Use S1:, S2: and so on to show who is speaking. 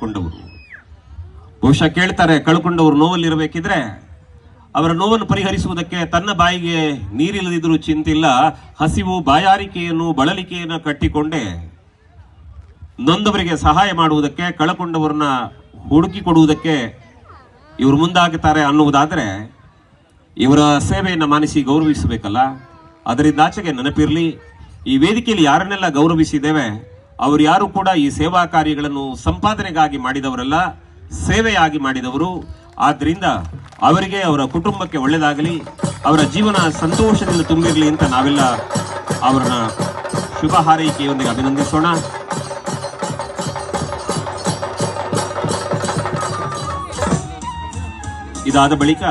S1: ಕಳ್ಕೊಂಡವರು ಬಹುಶಃ ಕೇಳ್ತಾರೆ, ಕಳ್ಕೊಂಡವರು ನೋವಲ್ಲಿರಬೇಕಿದ್ರೆ, ಅವರ ನೋವನ್ನು ಪರಿಹರಿಸುವುದಕ್ಕೆ ತನ್ನ ಬಾಯಿಗೆ ನೀರಿಲ್ಲದಿದ್ರೂ ಚಿಂತಿಲ್ಲ, ಹಸಿವು, ಬಾಯಾರಿಕೆಯನ್ನು, ಬಳಲಿಕೆಯನ್ನು ಕಟ್ಟಿಕೊಂಡೇ, ನೊಂದವರಿಗೆ ಸಹಾಯ ಮಾಡುವುದಕ್ಕೆ, ಕಳ್ಕೊಂಡವರನ್ನ ಹುಡುಕಿ ಕೊಡುವುದಕ್ಕೆ ಇವರು ಮುಂದಾಗುತ್ತಾರೆ ಅನ್ನುವುದಾದರೆ, ಇವರ ಸೇವೆಯನ್ನು ಮಾನಿಸಿ ಗೌರವಿಸಬೇಕಲ್ಲ? ಅದರಿಂದ ಆಚೆಗೆ ನೆನಪಿರಲಿ, ಈ ವೇದಿಕೆಯಲ್ಲಿ ಯಾರನ್ನೆಲ್ಲ ಗೌರವಿಸಿದ್ದೇವೆ ಅವರು ಯಾರು ಕೂಡ ಈ ಸೇವಾ ಕಾರ್ಯಗಳನ್ನು ಸಂಪಾದನೆಗಾಗಿ ಮಾಡಿದವರಲ್ಲ, ಸೇವೆಯಾಗಿ ಮಾಡಿದವರು. ಆದ್ದರಿಂದ ಅವರಿಗೆ ಅವರ ಕುಟುಂಬಕ್ಕೆ ಒಳ್ಳೆಯದಾಗಲಿ, ಅವರ ಜೀವನ ಸಂತೋಷದಿಂದ ತುಂಬಿರಲಿ ಅಂತ ನಾವೆಲ್ಲ ಅವರನ್ನ ಶುಭ ಹಾರೈಕೆಯೊಂದಿಗೆ ಅಭಿನಂದಿಸೋಣ. ಇದಾದ ಬಳಿಕ